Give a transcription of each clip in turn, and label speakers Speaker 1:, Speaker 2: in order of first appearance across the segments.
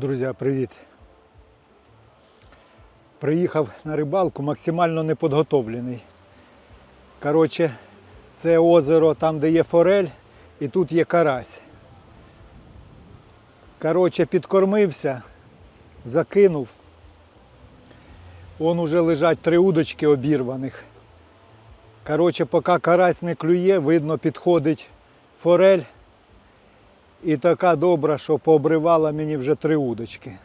Speaker 1: Друзі, привіт. Приїхав на рибалку максимально неподготовлений. Коротше, це озеро там, де є форель, і тут є карась. Коротше, підкормився, закинув. Вон уже лежать три удочки обірваних. Коротше, поки карась не клює, видно, підходить форель. І така добра, що пообривала мені вже три удочки.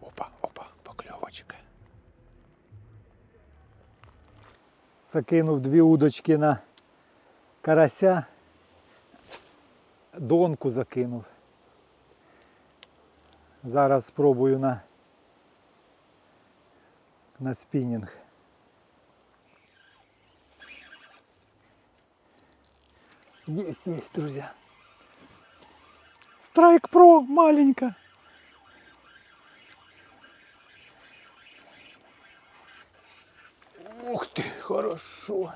Speaker 1: Опа, опа, покльовочка. Закинув дві удочки на карася. Донку закинув. Зараз спробую на, на спінінг. Есть, есть, друзья. Страйк Про маленько. Ух ты, хорошо.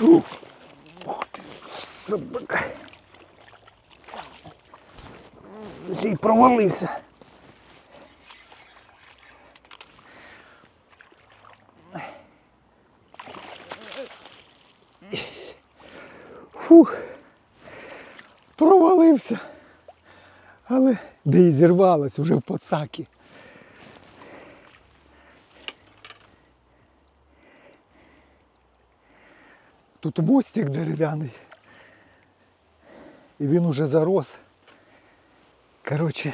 Speaker 1: Ух, ти, собака. Ще й провалився. Фух. Провалився. Але де і зірвалась уже в поцакі. Тут мостик дерев'яний. І він уже зарос. Коротше.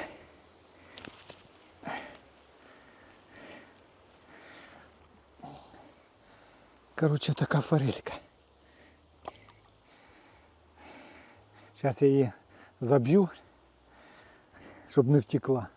Speaker 1: Коротше, така форелька. Зараз я її заб'ю, щоб не втекла.